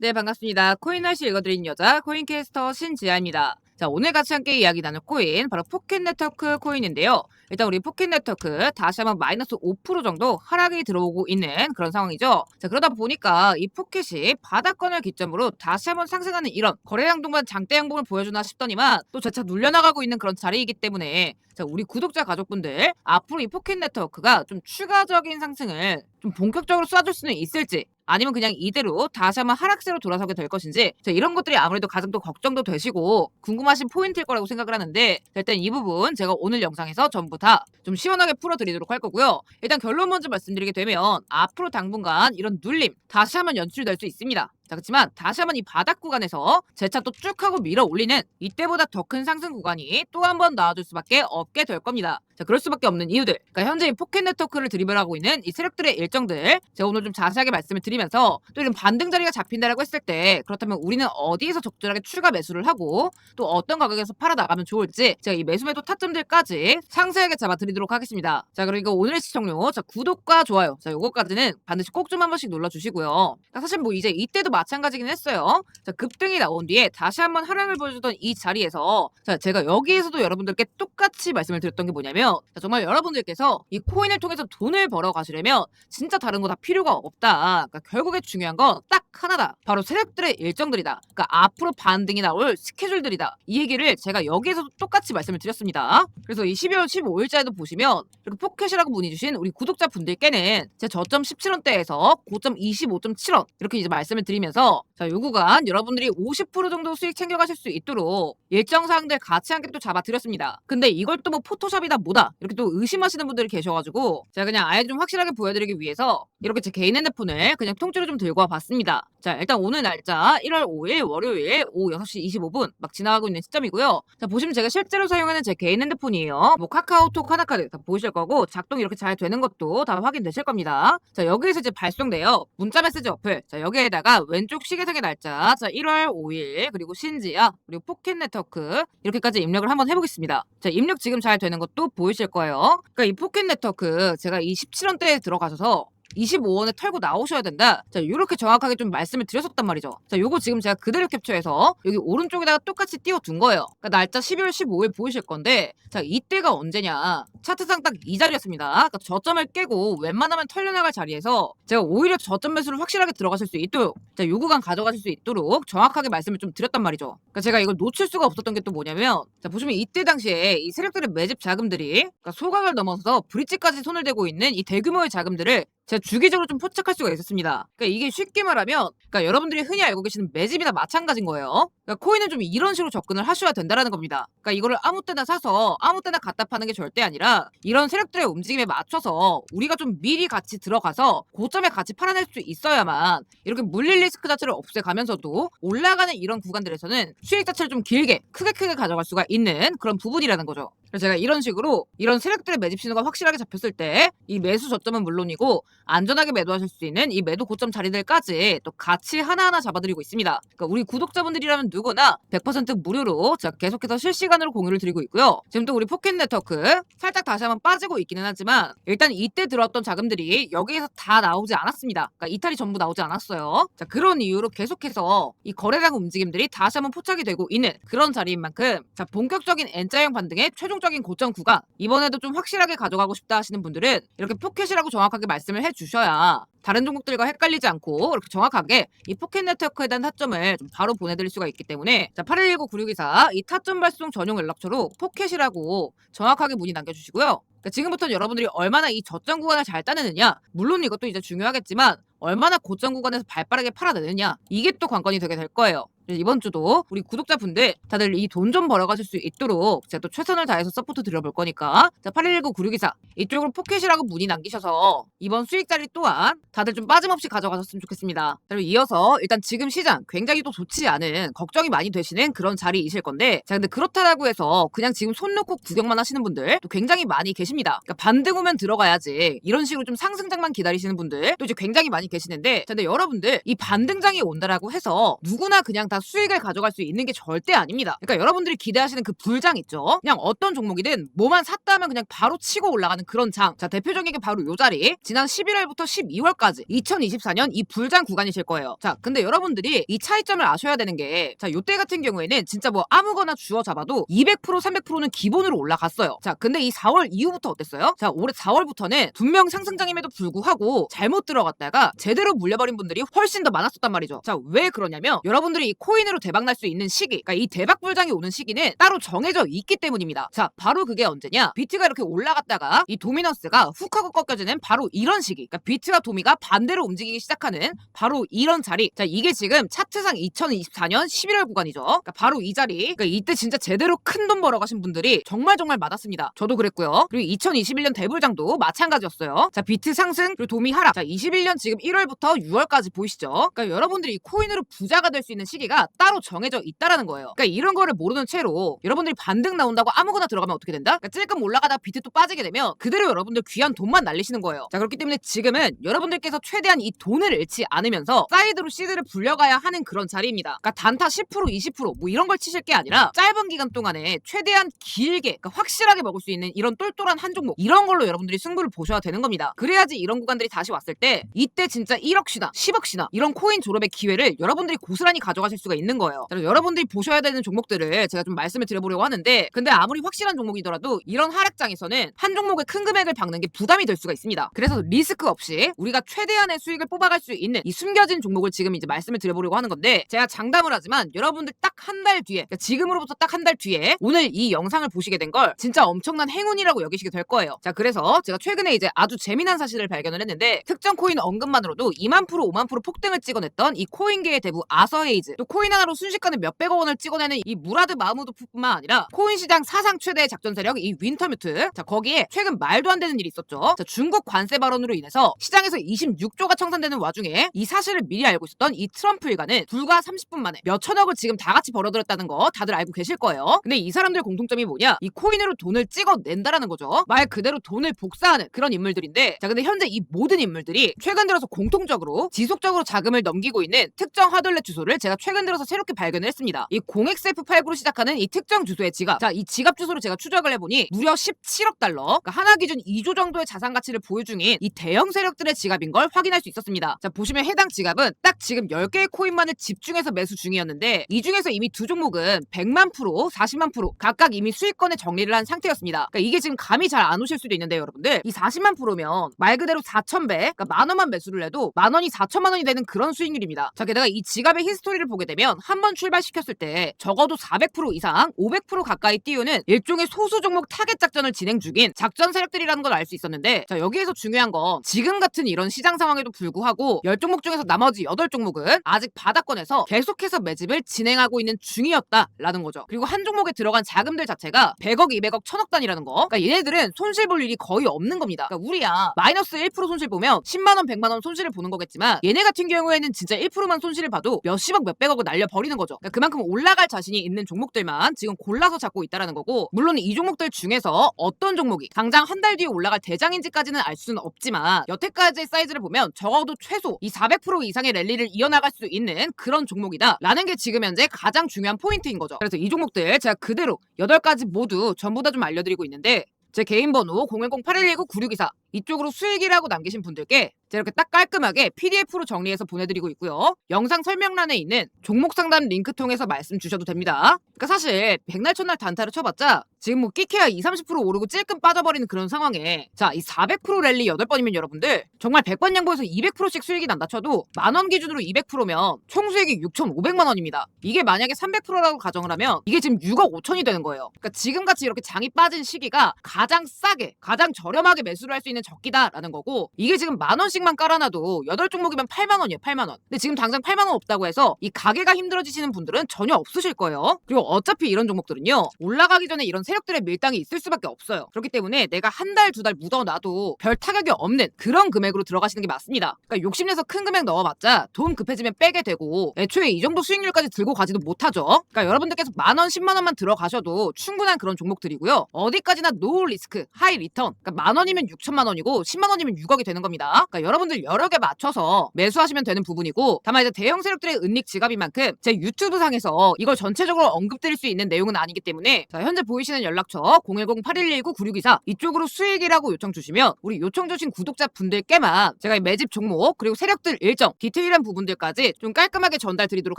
네, 반갑습니다. 코인 날씨 읽어드리는 여자 코인캐스터 신지아입니다. 자, 오늘 같이 함께 이야기 나눌 코인 바로 포켓 네트워크 코인인데요. 일단 우리 포켓 네트워크 다시 한번 마이너스 5% 정도 하락이 들어오고 있는 그런 상황이죠. 자, 그러다 보니까 이 포켓이 바닥권을 기점으로 다시 한번 상승하는 이런 거래량 동반 장대 양봉을 보여주나 싶더니만 또 재차 눌려나가고 있는 그런 자리이기 때문에 자, 우리 구독자 가족분들 앞으로 이 포켓 네트워크가 좀 추가적인 상승을 좀 본격적으로 쏴줄 수는 있을지 아니면 그냥 이대로 다시 한번 하락세로 돌아서게 될 것인지 자, 이런 것들이 아무래도 가장 또 걱정도 되시고 궁금하신 포인트일 거라고 생각을 하는데 자, 일단 이 부분 제가 오늘 영상에서 전부 다 좀 시원하게 풀어드리도록 할 거고요. 일단 결론 먼저 말씀드리게 되면 앞으로 당분간 이런 눌림 다시 한번 연출될 수 있습니다. 자, 그렇지만 다시 한번 이 바닥 구간에서 재차 또 쭉 하고 밀어 올리는 이때보다 더 큰 상승 구간이 또 한 번 나와줄 수밖에 없게 될 겁니다. 자, 그럴 수밖에 없는 이유들. 그러니까 현재 이 포켓 네트워크를 드리블하고 있는 이 세력들의 일정들 제가 오늘 좀 자세하게 말씀을 드리면서 또 이런 반등 자리가 잡힌다라고 했을 때 그렇다면 우리는 어디에서 적절하게 추가 매수를 하고 또 어떤 가격에서 팔아 나가면 좋을지 제가 이 매수 매도 타점들까지 상세하게 잡아 드리도록 하겠습니다. 자, 그러니까 오늘의 시청료 자 구독과 좋아요 자 요거까지는 반드시 꼭 좀 한 번씩 눌러 주시고요. 자, 사실 뭐 이제 이때도 마찬가지긴 했어요. 자, 급등이 나온 뒤에 다시 한번 하락을 보여주던 이 자리에서 자, 제가 여기에서도 여러분들께 똑같이 말씀을 드렸던 게 뭐냐면 자, 정말 여러분들께서 이 코인을 통해서 돈을 벌어 가시려면 진짜 다른 거 다 필요가 없다. 그러니까 결국에 중요한 건 딱 하나다. 바로 세력들의 일정들이다. 그러니까 앞으로 반등이 나올 스케줄들이다. 이 얘기를 제가 여기에서도 똑같이 말씀을 드렸습니다. 그래서 이 12월 15일자에도 보시면 이렇게 포켓이라고 문의 주신 우리 구독자 분들께는 제 저점 17원대에서 고점 25.7원 이렇게 이제 말씀을 드리면서 자, 요 구간 여러분들이 50% 정도 수익 챙겨가실 수 있도록 일정 사항들 같이 함께 또 잡아드렸습니다. 근데 이걸 또 뭐 포토샵이다 뭐다 이렇게 또 의심하시는 분들이 계셔가지고 제가 그냥 아예 좀 확실하게 보여드리기 위해서 이렇게 제 개인 핸드폰을 그냥 통째로 좀 들고 와봤습니다. 자 일단 오늘 날짜 1월 5일 월요일 오후 6시 25분 막 지나가고 있는 시점이고요. 자 보시면 제가 실제로 사용하는 제 개인 핸드폰이에요. 뭐 카카오톡 하나카드 다 보이실 거고 작동이 이렇게 잘 되는 것도 다 확인되실 겁니다. 자 여기에서 이제 발송돼요. 문자 메시지 어플. 자 여기에다가 왼쪽 시계상의 날짜 자 1월 5일 그리고 신지아 그리고 포켓 네트워크 이렇게까지 입력을 한번 해보겠습니다. 자 입력 지금 잘 되는 것도 보이실 거예요. 그러니까 이 포켓 네트워크 제가 이 17원대에 들어가셔서 25원에 털고 나오셔야 된다. 자, 이렇게 정확하게 좀 말씀을 드렸었단 말이죠. 자, 요거 지금 제가 그대로 캡처해서 여기 오른쪽에다가 똑같이 띄워둔 거예요. 그러니까 날짜 12월 15일 보이실 건데, 자, 이때가 언제냐? 차트상 딱 이 자리였습니다. 그러니까 저점을 깨고 웬만하면 털려나갈 자리에서 제가 오히려 저점 매수를 확실하게 들어가실 수 있도록, 자, 요 구간 가져가실 수 있도록 정확하게 말씀을 좀 드렸단 말이죠. 그러니까 제가 이걸 놓칠 수가 없었던 게 또 뭐냐면, 자, 보시면 이때 당시에 이 세력들의 매집 자금들이 그러니까 소각을 넘어서 브릿지까지 손을 대고 있는 이 대규모의 자금들을 제가 주기적으로 좀 포착할 수가 있었습니다. 그러니까 이게 쉽게 말하면, 그러니까 여러분들이 흔히 알고 계시는 매집이나 마찬가지인 거예요. 그러니까 코인은 좀 이런 식으로 접근을 하셔야 된다라는 겁니다. 그러니까 이거를 아무 때나 사서 아무 때나 갖다 파는 게 절대 아니라 이런 세력들의 움직임에 맞춰서 우리가 좀 미리 같이 들어가서 고점에 같이 팔아낼 수 있어야만 이렇게 물릴 리스크 자체를 없애가면서도 올라가는 이런 구간들에서는 수익 자체를 좀 길게 크게 크게 가져갈 수가 있는 그런 부분이라는 거죠. 그래서 제가 이런 식으로 이런 세력들의 매집 신호가 확실하게 잡혔을 때 이 매수 저점은 물론이고 안전하게 매도하실 수 있는 이 매도 고점 자리들까지 또 같이 하나하나 잡아드리고 있습니다. 그러니까 우리 구독자분들이라면 누구나 100% 무료로 제가 계속해서 실시간으로 공유를 드리고 있고요. 지금 또 우리 포켓 네트워크 살짝 다시 한번 빠지고 있기는 하지만 일단 이때 들어왔던 자금들이 여기에서 다 나오지 않았습니다. 그러니까 이탈이 전부 나오지 않았어요. 자 그런 이유로 계속해서 이 거래량 움직임들이 다시 한번 포착이 되고 있는 그런 자리인 만큼 자 본격적인 N자형 반등의 최종 적인 고점 구간 이번에도 좀 확실하게 가져가고 싶다 하시는 분들은 이렇게 포켓이라고 정확하게 말씀을 해주셔야 다른 종목들과 헷갈리지 않고 이렇게 정확하게 이 포켓 네트워크에 대한 타점을 좀 바로 보내드릴 수가 있기 때문에 자 8119-9624 이 타점 발송 전용 연락처로 포켓이라고 정확하게 문의 남겨주시고요. 그러니까 지금부터는 여러분들이 얼마나 이 저점 구간을 잘 따내느냐 물론 이것도 이제 중요하겠지만 얼마나 고점 구간에서 발빠르게 팔아내느냐 이게 또 관건이 되게 될 거예요. 이번 주도 우리 구독자분들 다들 이 돈 좀 벌어가실 수 있도록 제가 또 최선을 다해서 서포트 드려볼 거니까 자 8119-9624 이쪽으로 포켓이라고 문의 남기셔서 이번 수익 자리 또한 다들 좀 빠짐없이 가져가셨으면 좋겠습니다. 그리고 이어서 일단 지금 시장 굉장히 또 좋지 않은 걱정이 많이 되시는 그런 자리이실 건데 자 근데 그렇다라고 해서 그냥 지금 손 놓고 구경만 하시는 분들 또 굉장히 많이 계십니다. 그러니까 반등 오면 들어가야지 이런 식으로 좀 상승장만 기다리시는 분들 또 이제 굉장히 많이 많이 계시는데 자, 근데 여러분들 이 반등장이 온다라고 해서 누구나 그냥 다 수익을 가져갈 수 있는 게 절대 아닙니다. 그러니까 여러분들이 기대하시는 그 불장 있죠. 그냥 어떤 종목이든 뭐만 샀다 하면 그냥 바로 치고 올라가는 그런 장. 자 대표적인 게 바로 요 자리. 지난 11월부터 12월까지 2024년 이 불장 구간이실 거예요. 자 근데 여러분들이 이 차이점을 아셔야 되는 게 자 요때 같은 경우에는 진짜 뭐 아무거나 주어 잡아도 200% 300%는 기본으로 올라갔어요. 자 근데 이 4월 이후부터 어땠어요? 자 올해 4월부터는 분명 상승장임에도 불구하고 잘못 들어갔다가 제대로 물려버린 분들이 훨씬 더 많았었단 말이죠. 자 왜 그러냐면 여러분들이 이 코인으로 대박 날 수 있는 시기, 그러니까 이 대박 불장이 오는 시기는 따로 정해져 있기 때문입니다. 자 바로 그게 언제냐? 비트가 이렇게 올라갔다가 이 도미넌스가 훅 하고 꺾여지는 바로 이런 시기, 그러니까 비트와 도미가 반대로 움직이기 시작하는 바로 이런 자리. 자 이게 지금 차트상 2024년 11월 구간이죠. 그러니까 바로 이 자리. 그러니까 이때 진짜 제대로 큰 돈 벌어가신 분들이 정말 정말 많았습니다. 저도 그랬고요. 그리고 2021년 대불장도 마찬가지였어요. 자 비트 상승 그리고 도미 하락. 자 21년 지금 1월부터 6월까지 보이시죠? 그러니까 여러분들이 이 코인으로 부자가 될 수 있는 시기가 따로 정해져 있다라는 거예요. 그러니까 이런 거를 모르는 채로 여러분들이 반등 나온다고 아무거나 들어가면 어떻게 된다? 그러니까 찔끔 올라가다 비트 또 빠지게 되면 그대로 여러분들 귀한 돈만 날리시는 거예요. 자 그렇기 때문에 지금은 여러분들께서 최대한 이 돈을 잃지 않으면서 사이드로 시드를 불려가야 하는 그런 자리입니다. 그러니까 단타 10% 20%뭐 이런 걸 치실 게 아니라 짧은 기간 동안에 최대한 길게 그러니까 확실하게 먹을 수 있는 이런 똘똘한 한 종목 이런 걸로 여러분들이 승부를 보셔야 되는 겁니다. 그래야지 이런 구간들이 다시 왔을 때 이때 진짜 1억시나 10억시나 이런 코인 졸업의 기회를 여러분들이 고스란히 가져가실 수가 있는 거예요. 그래서 여러분들이 보셔야 되는 종목들을 제가 좀 말씀을 드려보려고 하는데 근데 아무리 확실한 종목이더라도 이런 하락장에서는 한 종목에 큰 금액을 박는 게 부담이 될 수가 있습니다. 그래서 리스크 없이 우리가 최대한의 수익을 뽑아갈 수 있는 이 숨겨진 종목을 지금 이제 말씀을 드려보려고 하는 건데 제가 장담을 하지만 여러분들 딱 한 달 뒤에 그러니까 지금으로부터 딱 한 달 뒤에 오늘 이 영상을 보시게 된 걸 진짜 엄청난 행운이라고 여기시게 될 거예요. 자 그래서 제가 최근에 이제 아주 재미난 사실을 발견을 했는데 특정 코인 언급만으로 도 2만 프로 5만 프로 폭등을 찍어냈던 이 코인계의 대부 아서헤이즈 또 코인 하나로 순식간에 몇백억 원을 찍어내는 이 무라드 마무드뿐만 아니라 코인 시장 사상 최대의 작전 세력 이 윈터뮤트 자 거기에 최근 말도 안 되는 일이 있었죠. 자 중국 관세 발언으로 인해서 시장에서 26조가 청산되는 와중에 이 사실을 미리 알고 있었던 이 트럼프 일가는 불과 30분 만에 몇 천억을 지금 다 같이 벌어들였다는 거 다들 알고 계실 거예요. 근데 이 사람들 공통점이 뭐냐? 이 코인으로 돈을 찍어낸다라는 거죠. 말 그대로 돈을 복사하는 그런 인물들인데 자 근데 현재 이 모든 인물들이 최근 들어서 공통적으로 지속적으로 자금을 넘기고 있는 특정 하돌렛 주소를 제가 최근 들어서 새롭게 발견을 했습니다. 이 0xF89로 시작하는 이 특정 주소의 지갑. 자, 이 지갑 주소를 제가 추적을 해보니 무려 17억 달러. 그러니까 하나 기준 2조 정도의 자산 가치를 보유 중인 이 대형 세력들의 지갑인 걸 확인할 수 있었습니다. 자, 보시면 해당 지갑은 딱 지금 10개의 코인만을 집중해서 매수 중이었는데 이 중에서 이미 두 종목은 100만 프로, 40만 프로 각각 이미 수익권에 정리를 한 상태였습니다. 그러니까 이게 지금 감이 잘 안 오실 수도 있는데 여러분들 이 40만 프로면 말 그대로 4,000배, 그러니까 만 원만 매수를 해도 만 원이 4천만 원이 되는 그런 수익률입니다. 자, 게다가 이 지갑의 히스토리를 보게 되면 한 번 출발시켰을 때 적어도 400% 이상, 500% 가까이 띄우는 일종의 소수 종목 타겟 작전을 진행 중인 작전 세력들이라는 걸 알 수 있었는데 자, 여기에서 중요한 건 지금 같은 이런 시장 상황에도 불구하고 10종목 중에서 나머지 8종목은 아직 바닥권에서 계속해서 매집을 진행하고 있는 중이었다라는 거죠. 그리고 한 종목에 들어간 자금들 자체가 100억, 200억, 1000억 단위라는 거. 그러니까 얘네들은 손실 볼 일이 거의 없는 겁니다. 그러니까 우리야 마이너스 1% 손실 보면 10만 원, 100만 원 손실 을 보는 거겠지만 얘네 같은 경우에는 진짜 1%만 손실을 봐도 몇십억, 몇백억을 날려 버리는 거죠. 그러니까 그만큼 올라갈 자신이 있는 종목들만 지금 골라서 잡고 있다라는 거고 물론 이 종목들 중에서 어떤 종목이 당장 한 달 뒤에 올라갈 대장인지까지는 알 수는 없지만 여태까지의 사이즈를 보면 적어도 최소 이 400% 이상의 랠리를 이어나갈 수 있는 그런 종목이다 라는 게 지금 현재 가장 중요한 포인트인 거죠. 그래서 이 종목들 제가 그대로 8가지 모두 전부 다 좀 알려드리고 있는데 제 개인 번호 010-8119-9624 이쪽으로 수익이라고 남기신 분들께 이렇게 딱 깔끔하게 PDF로 정리해서 보내드리고 있고요. 영상 설명란에 있는 종목 상담 링크 통해서 말씀 주셔도 됩니다. 그러니까 사실 백날 첫날 단타를 쳐봤자 지금 뭐 끼케야 2, 30% 오르고 찔끔 빠져버리는 그런 상황에 자 이 400% 랠리 8번이면 여러분들 정말 100번 양보해서 200%씩 수익이 난다 쳐도 만원 기준으로 200%면 총 수익이 6,500만 원입니다. 이게 만약에 300%라고 가정을 하면 이게 지금 6억 5천이 되는 거예요. 그러니까 지금같이 이렇게 장이 빠진 시기가 가장 싸게 가장 저렴하게 매수를 할 수 있는 적기다라는 거고 이게 지금 만 원씩만 깔아놔도 8종목이면 8만 원이에요 8만 원. 근데 지금 당장 8만 원 없다고 해서 이 가게가 힘들어지시는 분들은 전혀 없으실 거예요. 그리고 어차피 이런 종목들은요 올라가기 전에 이런 세력들의 밀당이 있을 수밖에 없어요. 그렇기 때문에 내가 한 달 두 달 묻어놔도 별 타격이 없는 그런 금액으로 들어가시는 게 맞습니다. 그러니까 욕심내서 큰 금액 넣어봤자 돈 급해지면 빼게 되고 애초에 이 정도 수익률까지 들고 가지도 못하죠. 그러니까 여러분들께서 만 원, 10만 원만 들어가셔도 충분한 그런 종목들이고요. 어디까지나 노 리스크, 하이 리턴. 그러니까 만 원이면 6천만 원 이고 10만 원이면 6억이 되는 겁니다. 그러니까 여러분들 여러 개 맞춰서 매수하시면 되는 부분이고 다만 이제 대형 세력들의 은닉 지갑인 만큼 제 유튜브 상에서 이걸 전체적으로 언급드릴 수 있는 내용은 아니기 때문에 자, 현재 보이시는 연락처 010-8119-9624 이쪽으로 수익이라고 요청 주시면 우리 요청 주신 구독자 분들께만 제가 이 매집 종목 그리고 세력들 일정 디테일한 부분들까지 좀 깔끔하게 전달 드리도록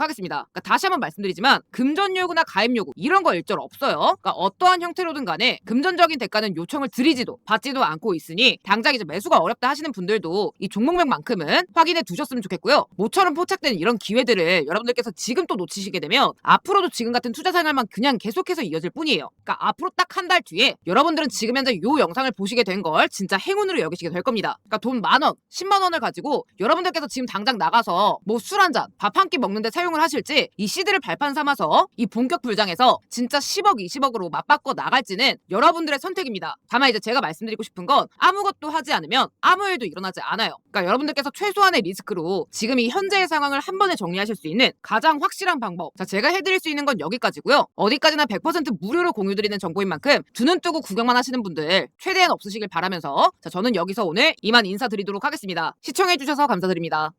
하겠습니다. 그러니까 다시 한번 말씀드리지만 금전 요구나 가입 요구 이런 거 일절 없어요. 그러니까 어떠한 형태로든 간에 금전적인 대가는 요청을 드리지도 받지도 않고 있으니 당장 이제 매수가 어렵다 하시는 분들도 이 종목명만큼은 확인해 두셨으면 좋겠고요. 모처럼 포착된 이런 기회들을 여러분들께서 지금 또 놓치시게 되면 앞으로도 지금 같은 투자 생활만 그냥 계속해서 이어질 뿐이에요. 그러니까 앞으로 딱 한 달 뒤에 여러분들은 지금 현재 요 영상을 보시게 된 걸 진짜 행운으로 여기시게 될 겁니다. 그러니까 돈 만 원, 10만 원을 가지고 여러분들께서 지금 당장 나가서 뭐 술 한 잔, 밥 한 끼 먹는데 사용을 하실지 이 시드를 발판 삼아서 이 본격 불장에서 진짜 10억, 20억으로 맞바꿔 나갈지는 여러분들의 선택입니다. 다만 이제 제가 말씀드리고 싶은 건 아무것도 하지 않으면 아무 일도 일어나지 않아요. 그러니까 여러분들께서 최소한의 리스크로 지금 이 현재의 상황을 한 번에 정리하실 수 있는 가장 확실한 방법. 자, 제가 해드릴 수 있는 건 여기까지고요. 어디까지나 100% 무료로 공유드리는 정보인 만큼 두 눈 뜨고 구경만 하시는 분들 최대한 없으시길 바라면서 자, 저는 여기서 오늘 이만 인사드리도록 하겠습니다. 시청해주셔서 감사드립니다.